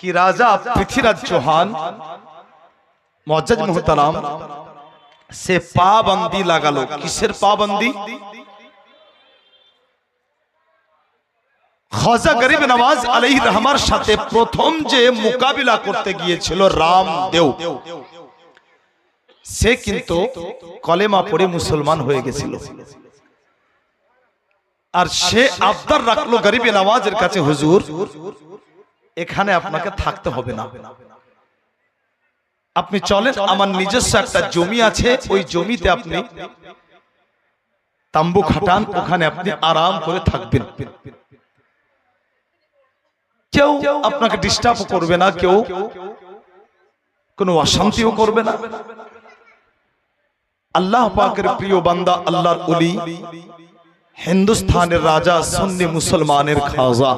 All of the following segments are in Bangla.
কি রাজা পৃথ্বীরাজ চৌহান, মজ্জাজ মোহতারাম, সে পাবন্দি লাগালো। কিসের পাবন্দি? খাজা গরিব নওয়াজ আলাই রহমার সাথে প্রথম যে মোকাবিলা করতে গিয়েছিল রাম দেও সে কিন্তু কলেমা পড়ে মুসলমান হয়ে গেছিল। আর সে আবদার রাখল গরিবে নওয়াজের কাছে, হুজুর এখানে আপনাকে থাকতে হবে না। আপনি চলেন আমার নিজস্ব একটা জমি আছে ওই জমিতে আপনি তাম্বু খাটান ওখানে আপনি আরাম করে থাকবেন। কেউ আপনাকে ডিস্টার্ব করবে না কেউ কোনো অশান্তিও করবে না। আল্লাহ পাকের প্রিয় বান্দা আল্লাহর উলি হিন্দুস্তানের রাজা সুন্নি মুসলমানের খাজা।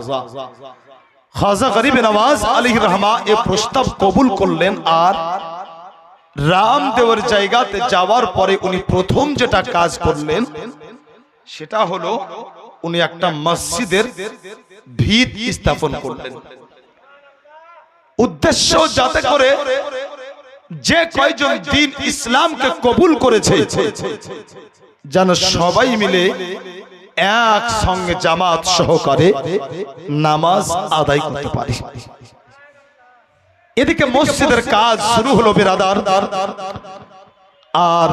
খাজা গরিব নওয়াজ আলী রহমা এ প্রস্তাব কবুল করলেন আর রামদেবের জায়গাতে যাওয়ার পরে উনি প্রথম যেটা কাজ করলেন, সেটা হলো উনি একটা মসজিদের ভিত স্থাপন করলেন। উদ্দেশ্য যাতে করে যে কয়জন দিন ইসলামকে কবুল করেছে, যেন সবাই মিলে এক সঙ্গে জামাত সহকারে নামাজ আদায় করতে পারে। এদিকে মসজিদের কাজ শুরু হলো বেরাদার। আর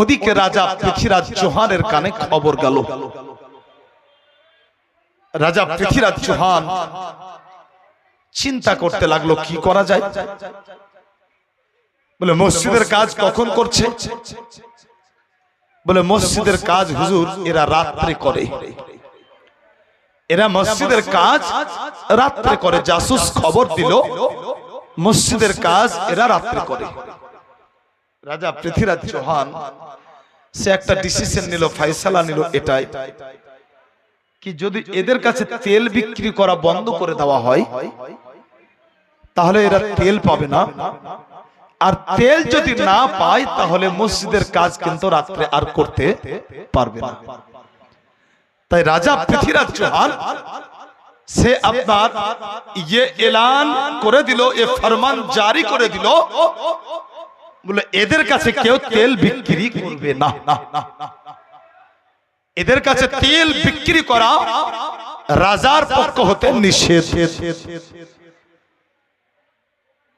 ওদিকে রাজা পৃথ্বীরাজ চৌহানের কানে খবর গেল। রাজা পৃথ্বীরাজ চৌহান চিন্তা করতে লাগল, কি করা যায়? বলে, মসজিদের কাজ কখন করছে? বলে, মসজিদের কাজ হুজুর, এরা রাত্রে করে। এরা মসজিদের কাজ রাত্রে করে। জাসুস খবর দিল, মসজিদের কাজ এরা রাত্রে করে। রাজা পৃথ্বীরাজ চৌহান, সে একটা ডিসিশন নিল, ফয়সালা নিল এটাই। কি যদি এদের কাছে তেল বিক্রি করা বন্ধ করে দেওয়া হয়, তাহলে এরা তেল পাবে না? আর তেল যদি না পায়, তাহলে মসজিদের কাজ কিন্তু রাত্রে আর করতে পারবে না। তাই রাজা পৃথ্বীরাজ চৌহান, সে আপনার ইয়ে এলান করে দিল, এ ফরমান জারি করে দিল, বলে এদের কাছে কেউ তেল বিক্রি করবে না। এদের কাছে তেল বিক্রি করা রাজার পক্ষ হতে নিষেধ।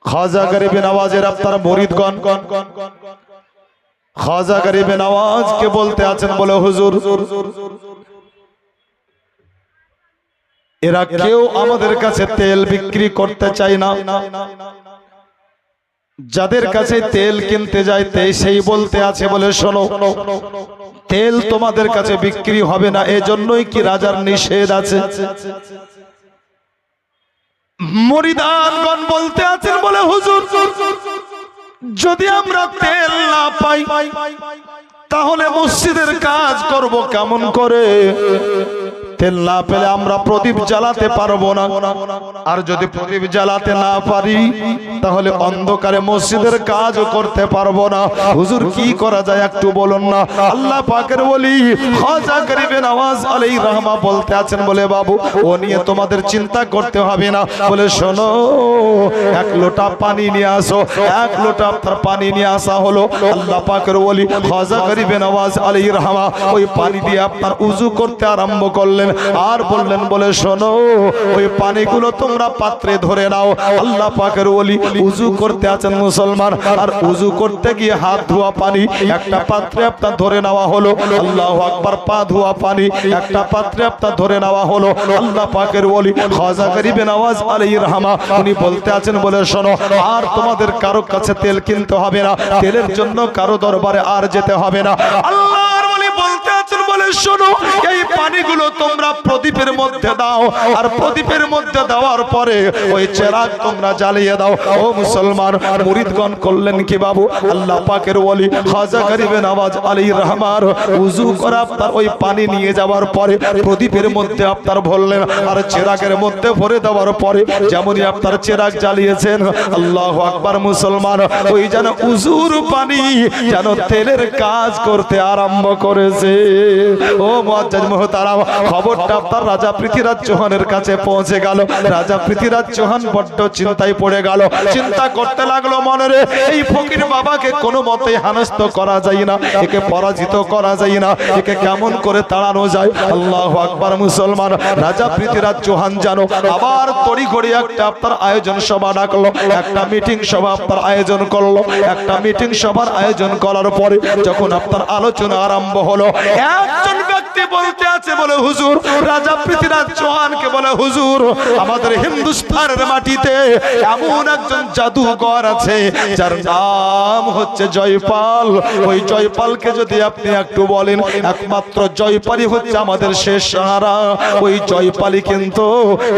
খাজা গরিবে নওয়াজের আপনার মরিদগণ। খাজা গরিবে নওয়াজ কে বলতে আছেন বলে হুজুর। এরা কেউ আমাদের কাছে তেল বিক্রি করতে চায় না। যাদের কাছে তেল কিনতে যায়, তে সেই বলতে আছে বলে শোনো। তেল তোমাদের কাছে বিক্রি হবে না, এজন্যই কি রাজার নিষেধ আছে? মরিদানগণ বলতে আছেন বলে হুজুর, যদি আমরা তেল না পাই, তাহলে মসজিদের কাজ করব কেমন করে? তেল না পেলে আমরা প্রদীপ জ্বালাতে পারব না। আর যদি প্রদীপ জ্বালাতে না পারি, তাহলে অন্ধকারে মসজিদের কাজ করতে পারব না। হুজুর, কি করা যায় একটু বলুন না? আল্লাহ পাকের বলি খাজা গরিবের আওয়াজ আলাই রহমা বলতে আছেন বলে, বাবু, ও নিয়ে তোমাদের চিন্তা করতে হবে না। বলে, শোনো, এক লোটা পানি নিয়ে আসো, এক লোটা আপনার পানি নিয়ে আসা হলো। আল্লাহ পাকের বলি খাজা গরিবের আওয়াজ আলাই রহমা ওই পানি দিয়ে আপনার উজু করতে আরম্ভ করলেন। আর বললেন, বলে শোনো, ওই পানিগুলো তোমরা পাত্রে ধরে নাও। আল্লাহ পাকের ওলি উজু করতে আছেন মুসলমান, আর উজু করতে গিয়ে হাত ধোয়া পানি, একটা পাত্রে আপনার ধরে নেওয়া হলো। আল্লাহ আকবার, পা ধোয়া পানি, একটা পাত্রে আপনার ধরে নেওয়া হলো। আল্লাহ পাকের ওলি খাজা গরিবে নওয়াজ আলাই রহমা, উনি বলতে আছেন, বলে শোনো, আর তোমাদের কারও কাছে তেল কিনতে হবে না, তেলের জন্য কারও দরবারে আর যেতে হবে না। আল্লাহর বলি বলতে শোনো, এই পানিগুলো তোমরা প্রদীপের মধ্যে দাও, আর প্রদীপের মধ্যে দেওয়ার পরে ওই চেরাগ তোমরা জ্বালিয়ে দাও। ও মুসলমান, মুরিদগণ করলেন কি বাবু? আল্লাহ পাকের ওলি খাজা গরিবে নওয়াজ আলী রহমার উজু করা আপনার ওই পানি নিয়ে যাওয়ার পরে প্রদীপের মধ্যে আপনার ভরলেন, আর চেরাগের মধ্যে ভরে দেওয়ার পরে যেমনই আপনার চেরাগ জ্বালিয়েছেন, আল্লাহ আকবার মুসলমান, ওই যেন উজুর পানি যেন তেলের কাজ করতে আরম্ভ করেছে। ও মজ্জাজ মোহতারাম খবরটা আপনার রাজা পৃথিরাজ চৌহানের কাছে পৌঁছে গেল। রাজা পৃথিরাজ চৌহান বড্ড চিন্তায় পড়ে গেল। চিন্তা করতে লাগল মনে রে, এই ফকির বাবাকে কোনো মতে হানস্ত করা যায় না, একে পরাজিত করা যায় না, একে কেমন করে তাড়ানো যায়? আল্লাহ আকবার মুসলমান, রাজা পৃথিরাজ চৌহান জানো, আবার তড়ি ঘড়ি একটা আপনার আয়োজন সভা ডাকলো, একটা মিটিং সভা আপনার আয়োজন করল। একটা মিটিং সভার আয়োজন করার পরে যখন আপনার আলোচনা আরম্ভ হলো একজন ব্যক্তি বলতে আছে বলে হুজুর, রাজা পৃথিরাজ চৌহানকে বলে হুজুর, আমাদের হিন্দুস্তানের মাটিতে এমন একজন জাদুকর আছে, যার নাম হচ্ছে জয়পাল। ওই জয়পালকে যদি আপনি একটু বলেন, একমাত্র জয়পালই হচ্ছে আমাদের শেষ সাহারা। ওই জয়পালই কিন্তু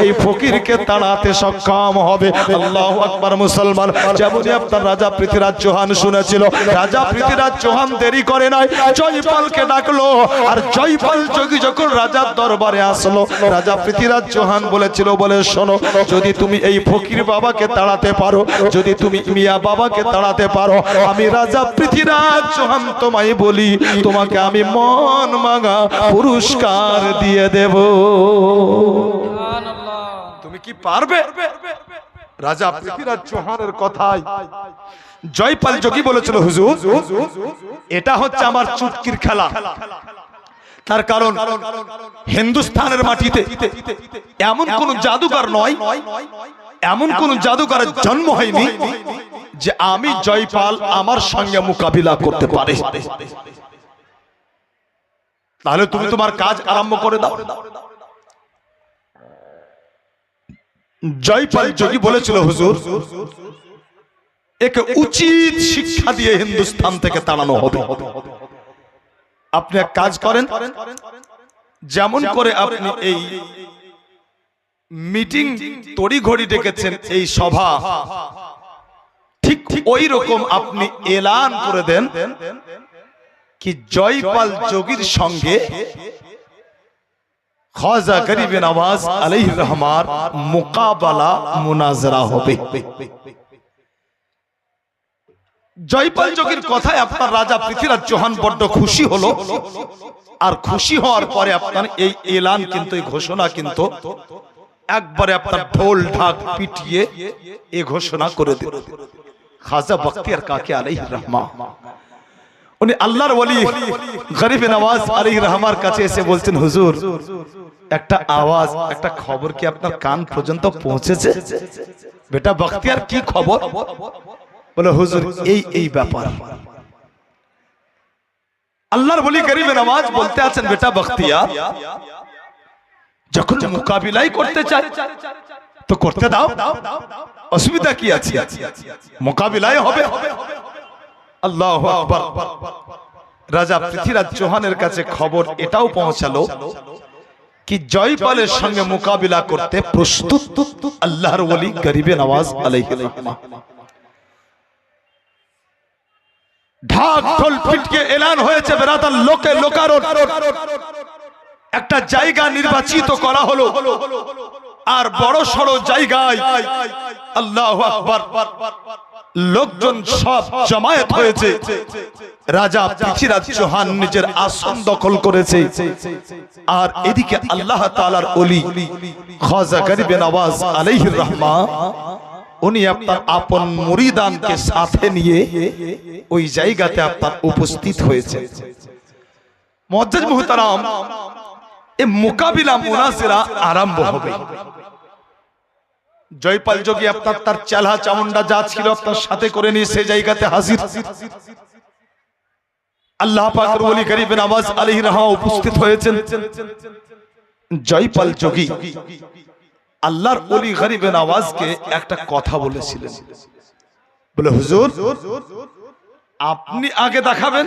এই ফকিরকে তাড়াতে সক্ষম হবে। আল্লাহ আকবার মুসলমান, যেমনই আপনার রাজা পৃথিরাজ চৌহান শুনেছিল, রাজা পৃথিরাজ চৌহান দেরি করে নাই, জয়পালকে ডাকলো, আর জয়পাল যোগী যখন রাজার দরবারে আসলো, রাজা পৃথিরাজ চৌহান বলেছিল, বলে শোনো, যদি তুমি এই ফকির বাবাকে তাড়াতে পারো, যদি তুমি মিয়া বাবাকে তাড়াতে পারো, আমি রাজা পৃথিরাজ চৌহান তোমায় বলি, তোমাকে আমি মন মাগা পুরস্কার দিয়ে দেব। তুমি কি পারবে? রাজা পৃথিরাজ চৌহানের কথায় জয়পাল যোগী বলেছিল, হুজুর, এটা হচ্ছে আমার চুটকির খেলা। তার কারণ হিন্দুস্তানের মাটিতে এমন কোন জাদুকর নয়, এমন কোন জাদুকরের জন্ম হয়নি যে আমি জয়পাল আমার সঙ্গে মোকাবিলা করতে পারে। তাহলে তুমি তোমার কাজ আরম্ভ করে দাও। জয়পাল যোগী বলেছিল, হুজুর, একে উচিত শিক্ষা দিয়ে হিন্দুস্থান থেকে তাড়ানো হবে। আপনি এক কাজ করেন। যেমন করে আপনি এই মিটিং তড়িঘড়ি ডেকেছেন এই সভা। ঠিক ওই রকম আপনি এলান করে দেন কি জয়পাল যোগীর সঙ্গে খাজা গরিব নওয়াজ আলাইহ রহমান মোকাবেলা মুনাজরা হবে। জয়পাল যোগীর কথায় আপনার রাজা পৃথিরাজ চৌহান বড্ড খুশি হলো। আর খুশি হওয়ার পরে আপনার এই এলান কিন্তু এই ঘোষণা কিন্তু একবারে আপনার ঢোল ঢাক পিটিয়ে এ ঘোষণা করে দিল। খাজা বখতিয়ার কাকে আলাইহির রহমান উনি আল্লাহর ওলি গরিব নওয়াজ আলাইহির রহমার কাছে এসে বলছেন হুজুর একটা আওয়াজ একটা খবর কি আপনার কান পর্যন্ত পৌঁছেছে? বেটা বখতিয়ার কি খবর? বলে, হুজুর, এই এই ব্যাপার। আল্লাহর বলি গরিবে নামাজ বলতে আছেন বেটা বখতিয়ার। যখন মোকাবিলাই করতে চায়, তো করতে দাও। অসুবিধা কি আছে? মোকাবিলায় হবে। আল্লাহ রাজা পৃথিরাজ চৌহানের কাছে খবর এটাও পৌঁছালো কি জয়পালের সঙ্গে মোকাবিলা করতে প্রস্তুত আল্লাহর ওলি গরিবে নওয়াজ আলাইহিস সালাম। ঢাক ঢোল পিটকে এলান হয়েছে বেরাদার লোকে লোকারোট একটা জায়গা নির্বাচিত করা হলো। আর বড় সড়ো জায়গায় আল্লাহ লোকজন সব জমায়েত হয়েছে। রাজা পৃথিরাজ চৌহান নিজের আসন দখল করেছে। আর এদিকে আল্লাহ তাআলার ওলি খাজা গরিবে নওয়াজ আলাইহির রহমান উনি আপনার আপন মুরিদানকে সাথে নিয়ে ওই জায়গাতে আপনার উপস্থিত হয়েছে। মজ্জাজ মুহতারাম এ মোকাবিলা মুনাসিরা আরম্ভ হবে। জয়পাল যোগী আপনার তার চেলা চামুন্ডা যা ছিল আপনার সাথে করে নিয়ে সে জায়গাতে হাজির। আল্লাহ পাকের ওলি গরিবের আওয়াজ আলাইহির রহমান উপস্থিত হয়েছেন। জয়পাল যোগী। আল্লাহর অলি গরিবে নওয়াজকে একটা কথা বলেছিলেন। বলে, হুজুর, আপনি আগে দেখাবেন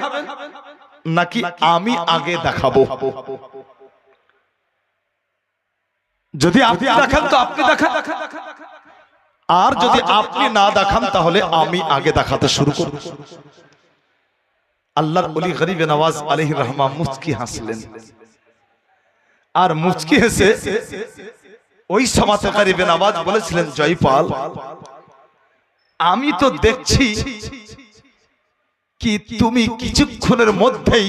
নাকি আমি আগে দেখাবো? যদি আপনি দেখান তো আপনি দেখান। আর যদি আপনি না দেখান, তাহলে আমি আগে দেখাতে শুরু করব। আল্লাহর অলি গরিবে নওয়াজ আলাইহির রহমান মুচকি হাসলেন। আর মুচকি হেসে ওই সমাতে নওয়াজ বলেছিলেন জয়পাল আমি তো দেখছি কি তুমি কিছুক্ষণের মধ্যেই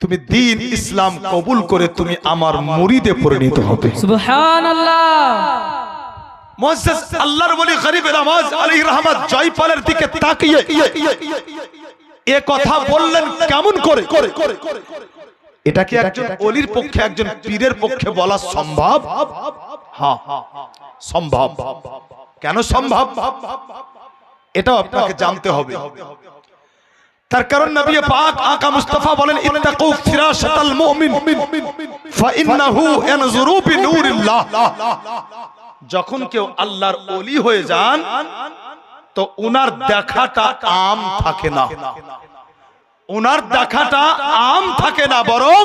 তুমি দিন ইসলাম কবুল করে তুমি আমার মুরিদে পরিণত হবে। আল্লাহর ওলি গরিব নামাজ আলাইহির রহমত জয়পালের দিকে তাকিয়ে এ কথা বললেন কেমন করে? এটা কি একজন অলির পক্ষে একজন পীরের পক্ষে বলা সম্ভব? হ্যাঁ সম্ভব। কেন সম্ভব? এটাও আপনাকে জানতে হবে। তার কারণ নবী পাক আকা মুস্তাফা বলেন ইত্তাকু ফিরাশাতাল মুমিন। ফাইন্নাহু ইয়ানজুরু বিনূরিল্লাহ। যখন কেউ আল্লাহর ওলি হয়ে যান তো উনার দেখাটা আম থাকে না। উনার দেখাটা আম থাকে না বরং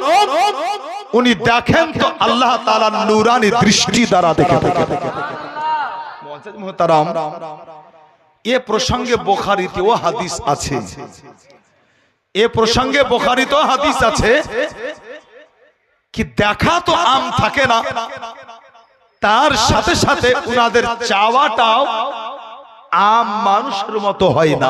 উনি দেখেন তো আল্লাহ তাআলার নূরানি দৃষ্টি দ্বারা দেখে মুআজ্জাজ এ প্রসঙ্গে বোখারিতেও হাদিস আছে। এ প্রসঙ্গে বোখারিতেও হাদিস আছে কি দেখা তো আম থাকে না, তার সাথে সাথে উনাদের চাওয়াটাও আম মানুষের মতো হয় না।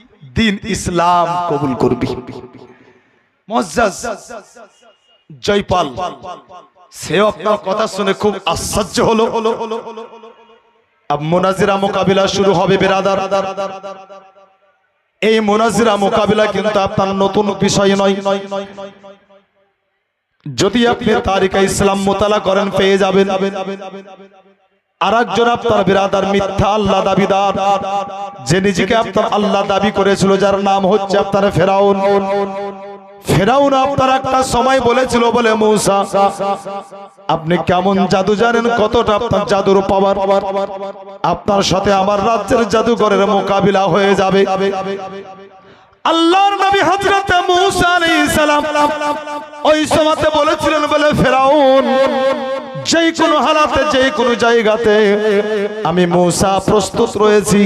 দিন ইসলাম কবুল করবি। জয়পাল সেও আপনার কথা শুনে খুব আশ্চর্য হলো। মোনাজিরা মোকাবিলা শুরু হবে বেরাদার। এই মোনাজিরা মোকাবিলা কিন্তু আপনার নতুন বিষয় নয়। যদি আপনি তারিকা ইসলাম মোতালা করেন, পেয়ে যাবেন। মিথ্যা আল্লাহ যে নিজেকে আল্লাহ দাবি করেছিল, যার নাম হচ্ছে ফেরাউন। ফেরাউন সময় বলে আপনি কেমন জাদু জানেন? কতটা আপনার জাদুর পাওয়ার? আপনার সাথে আমার রাজ্যের জাদুঘরের মোকাবিলা হয়ে যাবে। আল্লাহর নবী হযরত মূসা আলাইহিস সালাম ওই সময়তে বলেছিলেন বলে, ফেরাউন যেই কোনো হালাতে, যেই কোনো জায়গাতে আমি মূসা প্রস্তুত রয়েছি।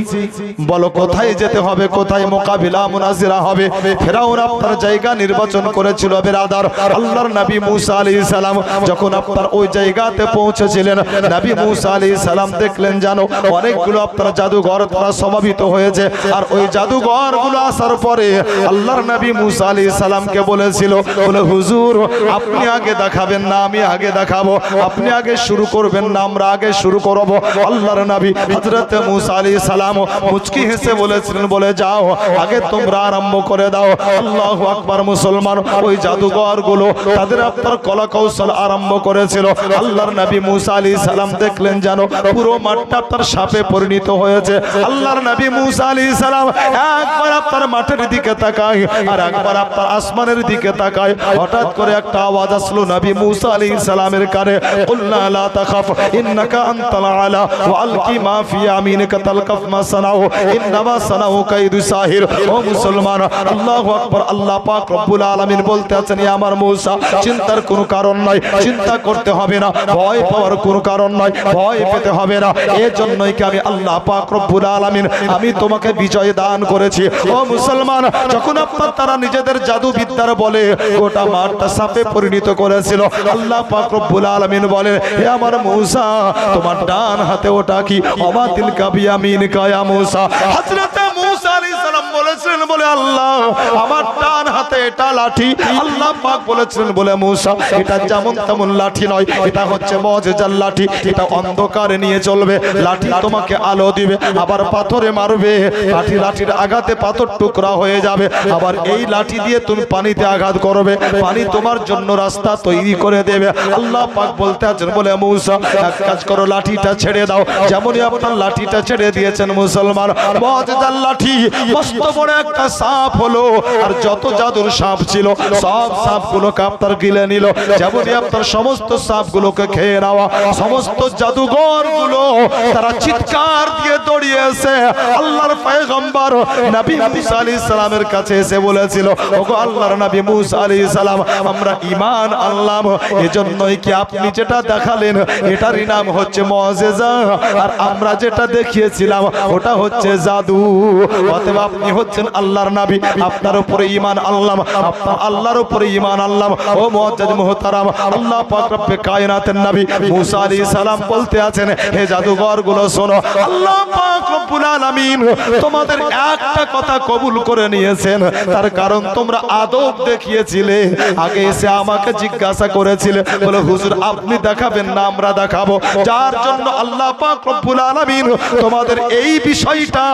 বলো, কোথায় যেতে হবে, কোথায় মোকাবিলা মুনাজিরা হবে? ফেরাউন আপনার জায়গা নির্বাচন করেছিল, বেরাদার। আল্লাহর নবী মূসা আলাইহিস সালাম যখন আপনার ওই জায়গাতে পৌঁছেছিলেন, নবী মূসা আলাইহিস সালাম দেখলেন জানো অনেকগুলো আপনার জাদুঘর তারা সমাবিত হয়েছে। আর ওই জাদুঘরগুলো আসার পরে আল্লাহর নবী মুসা আলী সালামকে বলেছিল, বলে, হুজুর, আপনি আগে দেখাবেন না, আমি আগে দেখাবো। আপনি আগে শুরু করবেন না, আমরা আগে শুরু করব। আল্লাহর নবী হযরত মুসা আলী সালাম মুচকি হেসে বলেছিলেন, বলে যাও, আগে তোমরা আরম্ভ করে দাও। আল্লাহু আকবার, মুসলমান, ওই জাদুঘরগুলো তাদের আপনার কলা কৌশল আরম্ভ করেছিল। আল্লাহর নবী মুসা আলী সালাম দেখলেন জানো পুরো মাঠটা তার সাপে পরিণত হয়েছে। আল্লাহর নবী মুসা আলী সালাম একবার আপনার মাঠের দিকে তাকায় আর একবার আপনার আসমানের দিকে তাকায়। হঠাৎ করে একটা আওয়াজ আসলো নবী মুসা আলী সালামের কানে। লা তাখাফ, ইন্নাকা আনতাল আলা, ওয়া আলকি মা ফি ইয়ামিনিকা তালকাফ মা সানাউ, ইন্নামা সানাউ কাইদু সাহির। ও মুসলমান, আল্লাহু আকবার, আল্লাহ পাক রব্বুল আলামিন বলতে আছেন ইয়া আমার মুসা, চিন্তার কোনো কারণ নাই, চিন্তা করতে হবে না, ভয় পাওয়ার কোনো কারণ নাই, ভয় পেতে হবে না। এর জন্যই কি আমি আল্লাহ পাক রব্বুল আলামিন, আমি তোমাকে বিজয় দান করেছি। ও মুসলমান, যখন আপনার তারা নিজেদের জাদু বিদ্যার বলে গোটা মাঠটা সাপে পরিণত করেছিল, আল্লাহ পাক রব্বুল আলামিন বলেন হে আমার মূসা তোমার ডান হাতে ওটা কি? অবাতিল কাবিয়ামিন কায়া মূসা। সালাম বলেছিলেন বলে আল্লাহ, আমার ডান হাতে এটা লাঠি। আল্লাহ পাক বলেছিলেন বলে মূসা, এটা যেমন তেমন লাঠি নয়, এটা হচ্ছে মজেজার লাঠি, এটা অন্ধকারে নিয়ে চলবে, লাঠি তোমাকে আলো দিবে, আবার পাথরে মারবে, লাঠি লাঠির আঘাতে পাথর টুকরা হয়ে যাবে, আবার এই লাঠি দিয়ে তুমি পানিতে আঘাত করবে, পানি তোমার জন্য রাস্তা তৈরি করে দেবে। আল্লাহ পাক বলতে আছেন বলে মূসা, এক কাজ করো, লাঠিটা ছেড়ে দাও, যেমনই আপনার লাঠিটা ছেড়ে দিয়েছেন মুসলমান মজেজার লাঠি মস্ত বড় একটা সাপ হলো। আর যত জাদুর সাপ ছিল, সব সাপগুলোকে আপনার গিলে নিল। যেমনই আপনার সমস্ত সাপগুলোকে খেয়ে নেওয়া, সমস্ত জাদুঘরগুলো তারা চিৎকার দিয়ে দৌড়িয়ে এসে আল্লাহর পয়গম্বর নবী মুসা আলাইহিস সালামের কাছে এসে বলেছিল, ওগো আল্লাহর নবী মুসা আলাইহিস সালাম, আমরা ঈমান আনলাম। এজন্যই কি আপনি যেটা দেখালেন, এটারই নাম হচ্ছে মুআজিজা আর আমরা যেটা দেখিয়েছিলাম, ওটা হচ্ছে জাদু। অতএব আপনি হচ্ছেন আল্লাহর নবী, আপনার উপরে আনলাম আপনার আল্লাহর উপরে ঈমান আনলাম। ও মুআজ্জাজ মুহতারাম, আল্লাহ পাক রব্বে কায়নাতের নবী মুসা আলাইহিস সালাম বলতে আছেন, হে জাদুঘরগুলো শোনো, আল্লাহ পাক রব্বুল আলামিন তোমাদের একটা কথা কবুল করে নিয়েছেন। তার কারণ তোমরা আদব দেখিয়েছিলে, আগে এসে আমাকে জিজ্ঞাসা করেছিলে, বলে, হুজুর, আপনি দেখাবেন না, আমরা দেখাবো। যার জন্য আল্লাহ পাক রব্বুল আলামিন তোমাদের এই বিষয়টা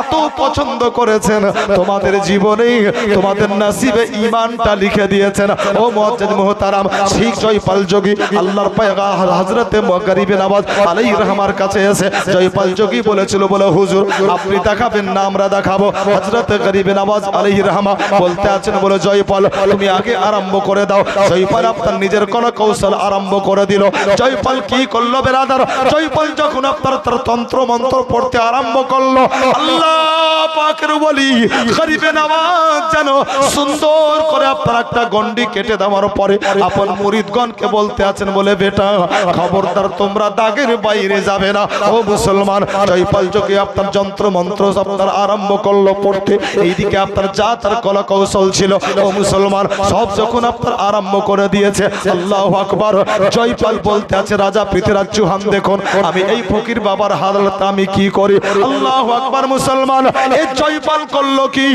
এত পছন্দ করেছেন। তোমাদের জীবনে তোমাদের নসিবে ঈমানটা লিখে দিয়েছেন। ও মুআজ্জাজ মুহতারাম, শিখ জয়পাল যোগী, আল্লাহর পায়গা হযরতে গরিবে নওয়াজ আলাইহির রহমার কাছে এসে জয়পাল যোগী বলেছিল, বলে, হুজুর, আপনি দেখাবেন না, আমরা দেখাবো। হযরতে গরিবে নওয়াজ আলাইহির রহমা বলতে আছেন, বলে, জয়পাল, তুমি আগে আরম্ভ করে দাও। জয়পাল আপনার নিজের কোন কৌশল আরম্ভ করে দিল। জয়পাল কি করল বেরাদার? জয়পাল যখন আপনার তার তন্ত্র মন্ত্র পড়তে আরম্ভ করল, আল্লাহ পাকের বলি গরিবে নওয়াজ যেন সুন্দর করে আপনার একটা গন্ডি কেটে দেওয়ার পরে। আপন মুরিদগণকে বলতে আছেন বলে, বেটা, খবরদার, তোমরা দাগের বাইরে যাবে না। ও মুসলমান, জয়পাল যোগে আপনার যন্ত্র মন্ত্র আপনার আরম্ভ করল পড়তে। এইদিকে আপনার যা তার কলা কৌশল ছিল। ও মুসলমান, সব যখন আপনার আরম্ভ করে দিয়েছে, আল্লাহ আকবার। জয়পাল বলতে আছে, রাজা পৃথিরাজ চৌহান দেখুন, আমি এই ফকির বাবার হালত আমি কি করি? আল্লাহ আকবার মুসলমান, এই জয়পাল করল কি?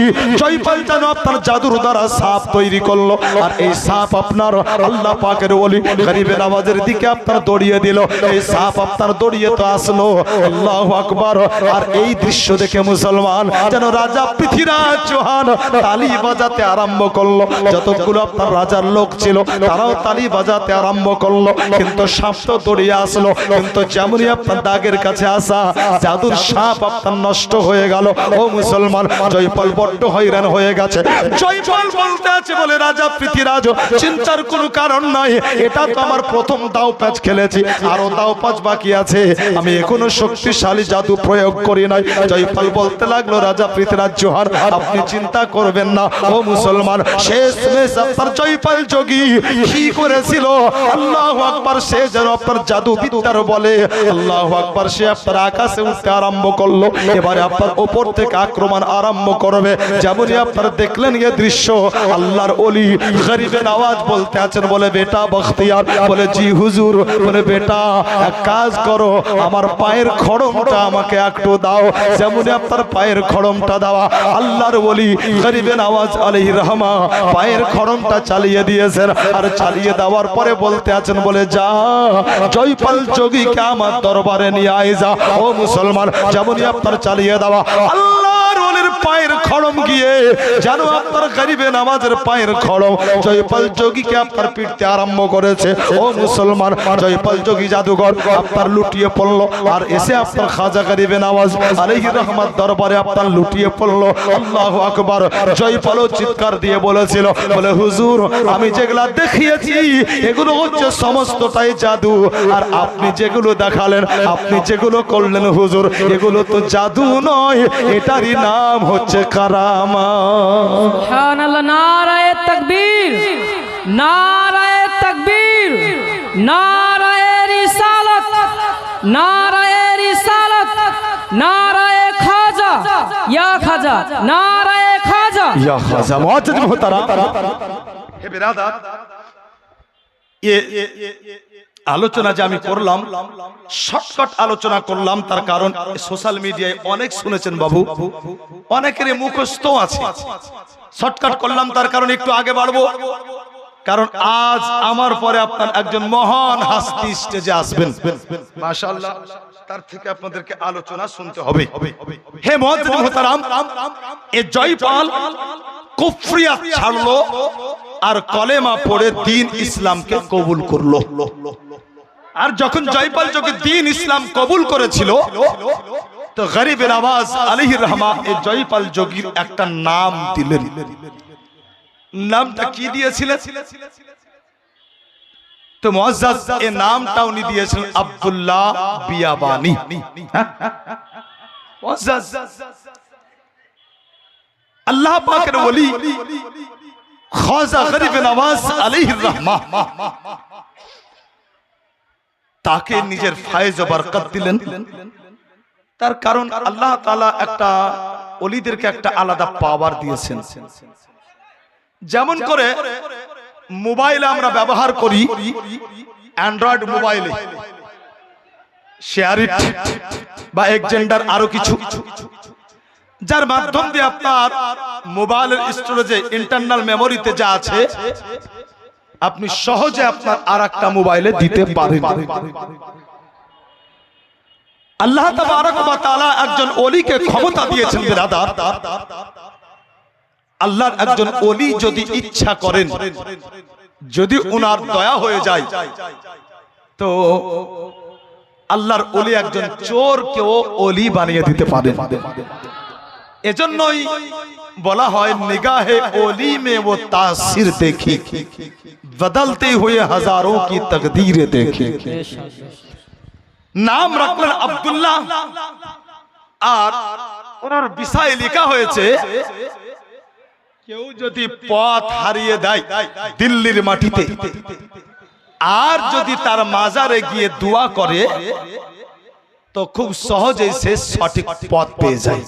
জয়পাল যেন আপনার জাদুর দ্বারা সাপ তৈরি করল। আর এই সাপ আপনার আল্লাহ পাকের ওলি গরিবের আওয়াজের দিকে আপনার দৌড়িয়ে দিল। এই সাপ আপনার দৌড়িয়ে তো আসলো। আল্লাহ আকবার। আর এই দৃশ্য দেখে মুসলমান যেন রাজা পৃথিরাজ চৌহান তালি বাজাতে আরম্ভ করল। যতগুলো আপনার রাজার লোক ছিল, তারাও তালি বাজাতে আরম্ভ করল। কিন্তু সাপ তো দৌড়িয়ে আসলো। কিন্তু যেমনই আপনার দাগের কাছে আসা, জাদুর সাপ আপনার নষ্ট হয়ে গেল। ও মুসলমান জয়পাল বড্ড হয়রান হয়ে গেছে। জয়পাল বলতে আছে বলে, রাজা পৃথিরাজ চিন্তার কোনো কারণ নাই। এটা তো আমার প্রথম দাও প্যাচ খেলেছি। আরও দাও প্যাচ বাকি আছে। আমি এখনও শক্তিশালী জাদু প্রয়োগ করি নাই। জয়পাল বলতে লাগল, রাজা পৃথিরাজ জোহার, আপনি চিন্তা করবেন না। ও মুসলমান শেষ মেশ আপনার জয়পাল যোগী কি করেছিল? আল্লাহ আকবার, সে যেন আপনার জাদু বিদ্যার বলে। আল্লাহ আকবার, সে আপনার আকাশে উঠতে আরম্ভ করল। এবারে আপনার ওপর থেকে আক্রমণ আরম্ভ করবে। যেমনই আপনার দেখলেন এ দৃশ্য, আল্লাহর অলি গরিবের আওয়াজ বলতে আছেন, বলে, বেটা বখতিয়ার। বলে, জি হুজুর। বলে, বেটা, এক কাজ করো, আমার পায়ের খড়মটা আমাকে একটু দাও। যেমনই আপনার পায়ের খড়মটা দেওয়া, আল্লাহর বলি গরিবের আওয়াজ আলহি রহমা, পায়ের খড়মটা চালিয়ে দিয়েছেন। আর চালিয়ে দেওয়ার পরে বলতে আছেন, বলে, যা, জয়পাল যোগীকে আমার দরবারে নিয়ে আয় যা। ও মুসলমান, যেমনই আপনার চালিয়ে দেওয়া আল্লাহর ওলির পায়ের খড়ম গিয়ে, যেন আপনার গরিবে নামাজের পায়ের খড়ম। জয়পাল যোগীকে আপনার পিটতে আরম্ভ করেছে। ও মুসলমান, জয়পাল যোগী জাদুঘর আপনার লুটিয়ে পড়ল আর এসে আপনার খাজা গরিবে নামাজ আলহি রহমত দরবারে আপনার লুটিয়ে পড়ল। আল্লাহ আকবার। জয়পালও চিৎকার দিয়ে বলেছিল, বলে, হুজুর, আমি যেগুলা দেখিয়েছি, এগুলো হচ্ছে সমস্তটাই জাদু। আর আপনি যেগুলো দেখালেন, আপনি যেগুলো করলেন হুজুর, এগুলো তো জাদু নয়, এটারই নাম হচ্ছে কারামা সুবহান আল্লাহ নারায়ে তাকবীর নারায়ে তাকবীর নারায়ে রিসালাত নারায়ে রিসালাত নারায়ে খাজা ইয়া খাজা নারায়ে খাজা ইয়া খাজা মুআজ্জাজ মুহতারাম হে বিরাদার এ আলোচনা যে আমি করলাম, শর্টকাট আলোচনা করলাম, তার কারণ সোশ্যাল মিডিয়ায় অনেক শুনেছেন বাবু। অনেকের মুখস্থ আছে। শর্টকাট করলাম, তার কারণ একটু আগে বাড়বো। কারণ আজ আমার পরে আপনার একজন মহান হাস্তি স্টেজে আসবেন। মাশাআল্লাহ, তার থেকে আপনাদেরকে আলোচনা শুনতে হবে। হে মুহতারাম, এ জয়পাল কুফরিয়া ছাড়লো আর কলেমা পড়ে দিন ইসলামকে কবুল করল। আর যখন জয়পাল যোগে দিন ইসলাম কবুল করেছিল তো গরিবের আওয়াজ আলী রহমা এই জয়পাল যোগীর একটা নাম দিলেন। নামটা কি দিয়েছিলেন? তো মুআজ্জাজ নামটা উনি দিয়েছিলেন আব্দুল্লাহ বিয়াবানি? মুআজ্জাজ আল্লাহ পাকের ওলি খাজা গরিব নওয়াজ আলাইহির রহমা তাকে নিজের ফায়েজ বরকত দিলেন। তার কারণ আল্লাহ তালা একটা অলিদেরকে একটা আলাদা পাওয়ার দিয়েছেন। যেমন করে মোবাইল আমরা ব্যবহার করি, অ্যান্ড্রয়েড মোবাইলে। বা এক্সজেন্ডার আরও কিছু। যার মাধ্যম দিয়ে আপনার মোবাইলের স্টোরেজে ইন্টারনাল মেমোরিতে যা আছে আপনি সহজে আপনার আর একটা মোবাইলে দিতে পারেন। আল্লাহ তাআলা একজন ওলিকে ক্ষমতা দিয়েছেন বিরাদার আল্লাহর একজন ওলি যদি ইচ্ছা করেন, যদি উনার দয়া হয়ে যায়, তো আল্লাহর অলি একজন চোরকেও অলি বানিয়ে দিতে পারেন। এজন্যই বলা হয় নিগাহে ওলি মে ও তাসির দেখি। বদলতে হুয়ে হাজারো কি তকদীর দেখে। নাম রাখলেন আব্দুল্লাহ। আর ওনার বিষয় লেখা হয়েছে, কেউ যদি পথ হারিয়ে দেয় দিল্লির মাটিতে, আর যদি তার মাজারে গিয়ে দোয়া করে, তো খুব সহজেই সে সঠিক পথ পেয়ে যায়।